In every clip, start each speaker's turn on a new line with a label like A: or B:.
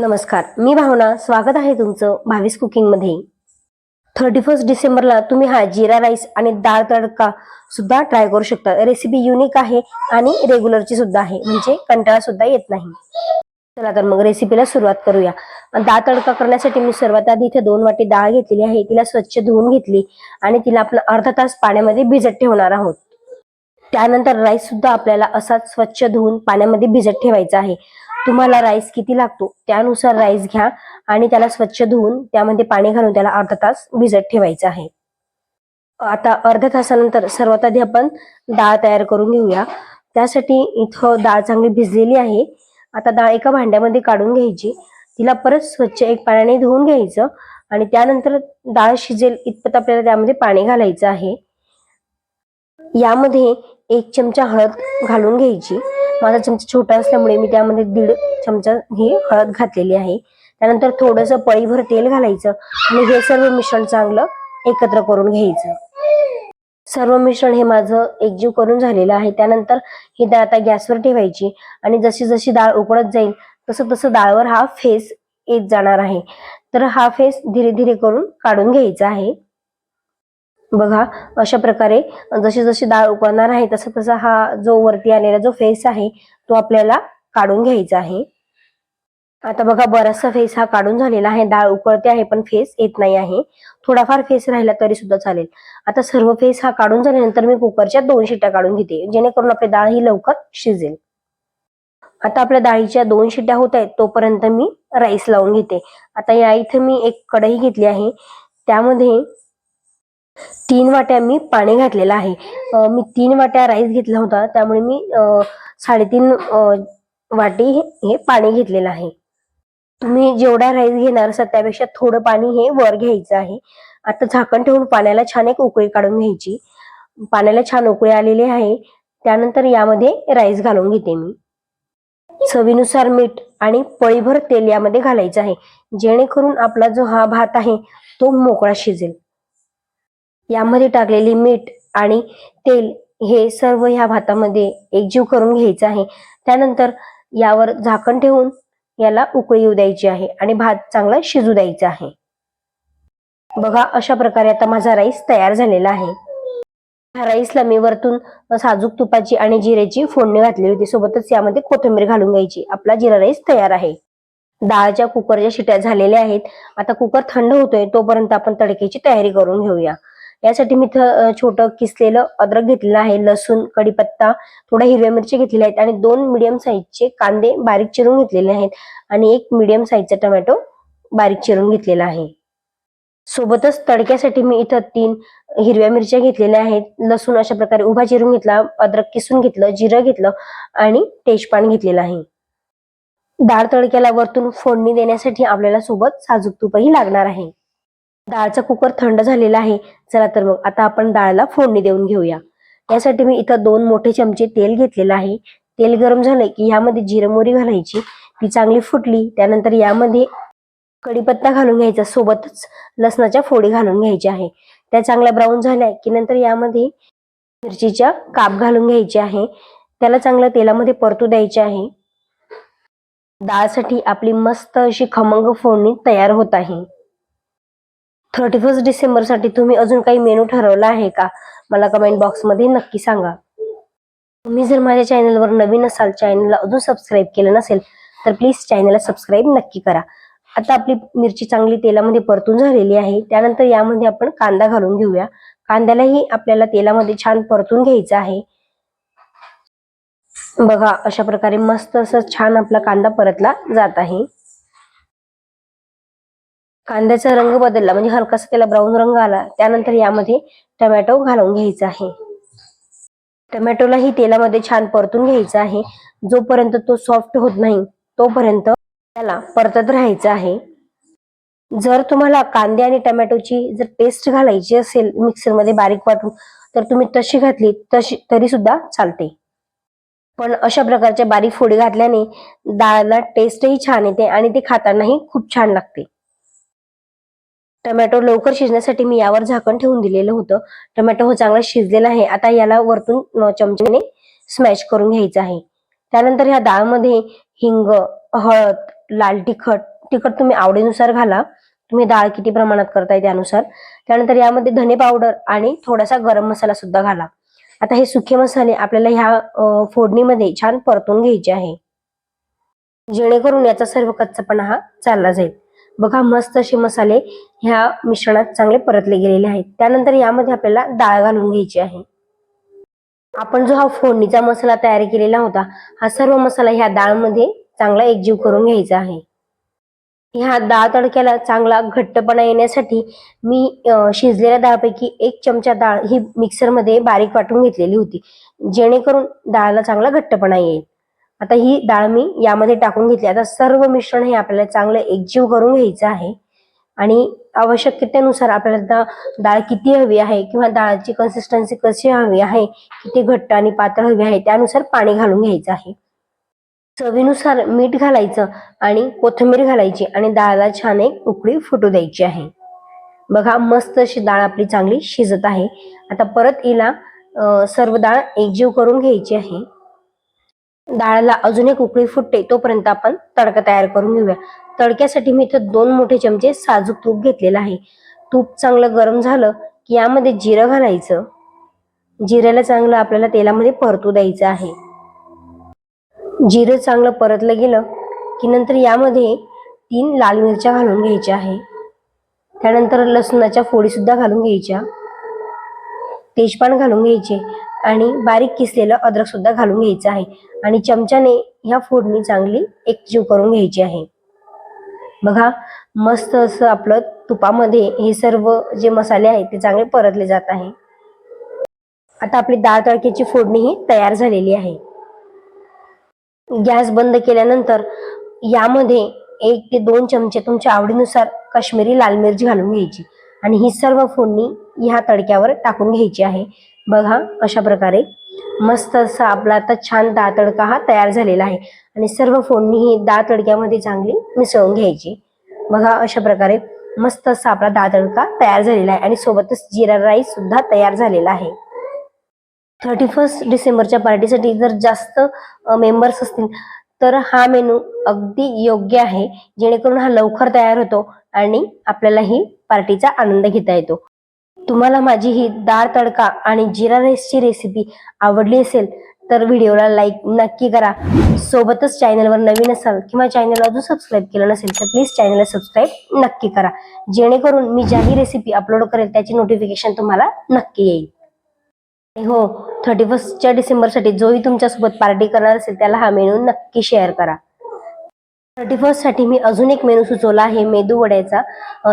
A: नमस्कार मी भावना स्वागत आहे तुमचं भावीस कुकिंगमध्ये. थर्टी फर्स्ट डिसेंबरला तुम्ही हा जिरा राईस आणि डाळ तडका सुद्धा ट्राय करू शकता. रेसिपी युनिक आहे आणि रेग्युलरची सुद्धा आहे म्हणजे कंटाळा सुद्धा येत नाही. चला तर मग रेसिपीला सुरुवात करूया. डाळ तडका करण्यासाठी मी सर्वात आधी इथे दोन वाटी डाळ घेतलेली आहे तिला स्वच्छ धुवून घेतली आणि तिला आपण अर्धा तास पाण्यामध्ये भिजत ठेवणार आहोत. त्यानंतर राईस सुद्धा आपल्याला असाच स्वच्छ धुवून पाण्यामध्ये भिजत ठेवायचा आहे. तुम्हाला राईस किती लागतो त्यानुसार राईस घ्या आणि त्याला स्वच्छ धुवून त्यामध्ये पाणी घालून त्याला अर्धा तास भिजत ठेवायचं आहे. आता अर्ध्या तासानंतर सर्वात आधी आपण डाळ तयार करून घेऊया. त्यासाठी इथं डाळ चांगली भिजलेली आहे. आता डाळ एका भांड्यामध्ये काढून घ्यायची. तिला परत स्वच्छ एक पाण्याने धुवून घ्यायचं आणि त्यानंतर डाळ शिजेल इतपत आपल्याला त्यामध्ये पाणी घालायचं आहे. यामध्ये एक चमचा हळद घालून घ्यायची. माझा चमचा छोटा असल्यामुळे मी त्यामध्ये दीड चमचा ही हळद घातलेली आहे. त्यानंतर थोडस पळीभर तेल घालायचं आणि हे सर्व मिश्रण चांगलं एकत्र करून घ्यायचं. सर्व मिश्रण हे माझं एकजीव करून झालेलं आहे. त्यानंतर ही डाळ आता गॅसवर ठेवायची आणि जशी जशी डाळ उकळत जाईल तसं तसं डाळवर हा फेस येत जाणार आहे. तर हा फेस धीरे धीरे करून काढून घ्यायचा आहे. बघा अशा प्रकारे जशी जशी डाळ उकळणार आहे तसा तसा हा जो वरती आलेला जो फेस आहे तो आपल्याला काढून घ्यायचा आहे. आता बघा बराचसा फेस हा काढून झालेला आहे. डाळ उकळते आहे पण फेस येत नाही आहे. थोडाफार फेस राहिला तरी सुद्धा चालेल. आता सर्व फेस हा काढून झाल्यानंतर मी कुकरच्या दोन शिट्ट्या काढून घेते जेणेकरून आपली डाळ ही लवकर शिजेल. आता आपल्या डाळीच्या दोन शिट्ट्या होत आहेत तोपर्यंत मी राईस लावून घेते. आता या इथे मी एक कढई घेतली आहे. त्यामध्ये तीन वाट्या मी पाणी घातलेलं आहे. मी तीन वाट्या राईस घेतला होता त्यामुळे मी साडेतीन वाटी हे- हे पाणी घेतलेलं आहे. तुम्ही जेवढा राईस घेणार असाल त्यापेक्षा थोडं पाणी हे वर घ्यायचं आहे. आता झाकण ठेवून पाण्याला छान एक उकळी काढून घ्यायची. पाण्याला छान उकळी आलेली आहे. त्यानंतर यामध्ये राईस घालून घेते मी. चवीनुसार मीठ आणि पळीभर तेल यामध्ये घालायचं आहे. जेणेकरून आपला जो हा भात आहे तो मोकळा शिजेल. यामध्ये टाकलेली मीठ आणि तेल हे सर्व ह्या भातामध्ये एकजीव करून घ्यायचं आहे. त्यानंतर यावर झाकण ठेवून याला उकळी येऊ द्यायची आहे आणि भात चांगला शिजू द्यायचा आहे. बघा अशा प्रकारे आता माझा राईस तयार झालेला आहे. ह्या राईसला मी वरतून साजूक तुपाची आणि जिऱ्याची फोडणी घातलेली होती. सोबतच यामध्ये कोथिंबीर घालून घ्यायची. आपला जिरा राईस तयार आहे. डाळच्या कुकरच्या शिट्या झालेल्या आहेत. आता कुकर थंड होतोय तोपर्यंत आपण तडक्याची तयारी करून घेऊया. यासाठी मी इथं छोटं किसलेलं अद्रक घेतलेलं आहे लसूण कढीपत्ता थोड्या हिरव्या मिरच्या घेतलेल्या आहेत आणि दोन मिडियम साईजचे कांदे बारीक चिरून घेतलेले आहेत आणि एक मिडियम साईजचा टोमॅटो बारीक चिरून घेतलेला आहे. सोबतच तडक्यासाठी मी इथं तीन हिरव्या मिरच्या घेतलेल्या आहेत लसूण अशा प्रकारे उभा चिरून घेतला अद्रक किसून घेतलं जिरं घेतलं आणि तेजपान घेतलेलं आहे. डाळ तडक्याला वरतून फोडणी देण्यासाठी आपल्याला सोबत साजूक तूपही लागणार आहे. डाळचा कुकर थंड झालेला आहे. चला तर मग आता आपण डाळला फोडणी देऊन घेऊया. यासाठी मी इथं दोन मोठे चमचे तेल घेतलेलं आहे. तेल गरम झालं की यामध्ये जिरं मोरी घालायची. ती चांगली फुटली त्यानंतर यामध्ये कढीपत्ता घालून घ्यायचा सोबतच लसणाच्या फोडी घालून घ्यायच्या आहे. त्या चांगल्या ब्राऊन झाल्या की नंतर यामध्ये मिरचीच्या काप घालून घ्यायचे आहे. त्याला चांगलं तेलामध्ये परतू द्यायचे आहे. डाळसाठी आपली मस्त अशी खमंग फोडणी तयार होत आहे. थर्टी फर्स्ट डिसेंबरसाठी तुम्ही अजून काही मेनू ठरवला आहे का? मला कमेंट बॉक्समध्ये नक्की सांगा. तुम्ही जर माझ्या चॅनलवर नवीन असाल चॅनलला अजून सबस्क्राईब केलं नसेल तर प्लीज चॅनलला सबस्क्राईब नक्की करा. आता आपली मिरची चांगली तेलामध्ये परतून झालेली आहे. त्यानंतर यामध्ये आपण कांदा घालून घेऊया. कांद्यालाही आपल्याला तेलामध्ये छान परतून घ्यायचं आहे. बघा अशा प्रकारे मस्त असं छान आपला कांदा परतला जात आहे. कांद्याचा रंग बदलला म्हणजे हलकासा त्याला ब्राऊन रंग आला त्यानंतर यामध्ये टमॅटो घालून घ्यायचा आहे. टमॅटोलाही तेलामध्ये छान परतून घ्यायचा आहे. जोपर्यंत तो सॉफ्ट होत नाही तोपर्यंत त्याला परतत राहायचं आहे. जर तुम्हाला कांदे आणि टमॅटोची जर पेस्ट घालायची असेल मिक्सरमध्ये बारीक वाटून तर तुम्ही तशी घातली तशी तरी सुद्धा चालते. पण अशा प्रकारच्या बारीक फोडी घातल्याने डाळला टेस्टही छान येते आणि ते खातानाही खूप छान लागते. टमॅटो लवकर शिजण्यासाठी मी यावर झाकण ठेवून दिलेलं होतं. टमॅटो हो चांगला शिजलेला आहे. आता याला वरतून चमच्याने स्मॅश करून घ्यायचं आहे. त्यानंतर ह्या डाळमध्ये हिंग हळद लाल तिखट तिखट तुम्ही आवडीनुसार घाला. तुम्ही डाळ किती प्रमाणात करताय त्यानुसार. त्यानंतर यामध्ये धने पावडर आणि थोडासा गरम मसाला सुद्धा घाला. आता हे सुखे मसाले आपल्याला ह्या फोडणीमध्ये छान परतून घ्यायचे आहे. जेणेकरून याचा सर्व कच्चापणा हा चालला जाईल. बघा मस्त असे मसाले ह्या मिश्रणात चांगले परतले गेलेले आहेत. त्यानंतर यामध्ये आपल्याला डाळ घालून घ्यायची आहे. आपण जो हा फोडणीचा मसाला तयार केलेला होता हा सर्व मसाला ह्या डाळमध्ये चांगला एकजीव करून घ्यायचा आहे. ह्या डाळ तडक्याला चांगला घट्टपणा येण्यासाठी मी शिजलेल्या डाळपैकी एक चमचा डाळ ही मिक्सरमध्ये बारीक वाटून घेतलेली होती. जेणेकरून डाळला चांगला घट्टपणा येईल. आता ही डाळ मी यामध्ये टाकून घेतली. आता सर्व मिश्रण हे आपल्याला चांगलं एकजीव करून घ्यायचं आहे. आणि आवश्यकतेनुसार आपल्याला डाळ किती हवी आहे किंवा डाळची कन्सिस्टन्सी कशी हवी आहे किती घट्ट आणि पातळ हवी आहे त्यानुसार पाणी घालून घ्यायचं आहे. चवीनुसार मीठ घालायचं आणि कोथिंबीर घालायची आणि डाळला छान एक उकळी फुटू द्यायची आहे. बघा मस्त अशी डाळ आपली चांगली शिजत आहे. आता परत हिला सर्व डाळ एकजीव करून घ्यायची आहे. डाळला अजून एक उकळी फुटते तोपर्यंत आपण तडका तयार करून घेऊया. तडक्यासाठी मी इथं दोन मोठे चमचे साजूक तूप घेतलेलं आहे. तूप चांगलं गरम झालं की यामध्ये जिरं घालायचं. जिऱ्याला चांगलं आपल्याला तेलामध्ये परतू द्यायचं आहे. जिरं चांगलं परतलं गेलं की नंतर यामध्ये तीन लाल मिरच्या घालून घ्यायच्या आहे. त्यानंतर लसणाच्या फोडी सुद्धा घालून घ्यायच्या. तेजपान घालून घ्यायचे. आणि बारीक किसलेलं अद्रक सुद्धा घालून घ्यायचं आहे. आणि चमच्याने ह्या फोडणी चांगली एकजीव करून घ्यायची आहे. बघा मस्त असं आपलं तुपामध्ये हे सर्व जे मसाले आहेत ते चांगले परतले जात आहे. आता आपली डाळ तडक्याची फोडणी ही तयार झालेली आहे. गॅस बंद केल्यानंतर यामध्ये एक ते दोन चमचे तुमच्या आवडीनुसार काश्मीरी लाल मिरची घालून घ्यायची. आणि ही सर्व फोडणी ह्या तडक्यावर टाकून घ्यायची आहे. बघा अशा प्रकारे मस्त असा आपला आता छान डाळ तडका हा तयार झालेला आहे. आणि सर्व फोडणी ही डाळ तडक्यामध्ये चांगली मिसळून घ्यायची. बघा अशा प्रकारे मस्त असा आपला डाळ तडका तयार झालेला आहे. आणि सोबतच जिरा राईस सुद्धा तयार झालेला आहे. थर्टी फर्स्ट डिसेंबरच्या पार्टीसाठी जर जास्त मेंबर्स असतील तर हा मेनू अगदी योग्य आहे. जेणेकरून हा लवकर तयार होतो आणि आपल्याला ही पार्टीचा आनंद घेता येतो. तुम्हाला माझी ही डाळ तडका आणि जिरा राईसची रेसिपी आवडली असेल तर व्हिडिओला लाईक नक्की करा. सोबतच चॅनलवर नवीन असाल किंवा चॅनलला अजून सबस्क्राईब केलं नसेल तर प्लीज चॅनलला सबस्क्राईब नक्की करा. जेणेकरून मी ज्याही रेसिपी अपलोड करेल त्याची नोटिफिकेशन तुम्हाला नक्की येईल. हो थर्टी फर्स्टच्या डिसेंबरसाठी जोही तुमच्यासोबत पार्टी करणार असेल त्याला हा मेनू नक्की शेअर करा. थर्टी फर्स्टसाठी मी अजून एक मेनू सुचवला आहे मेदू वड्याचा.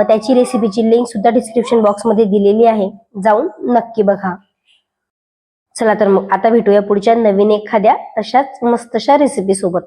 A: त्याची रेसिपीची लिंक सुद्धा डिस्क्रिप्शन बॉक्समध्ये दिलेली आहे. जाऊन नक्की बघा. चला तर मग आता भेटूया पुढच्या नवीन एखाद्या अशाच मस्तशा रेसिपी सोबत.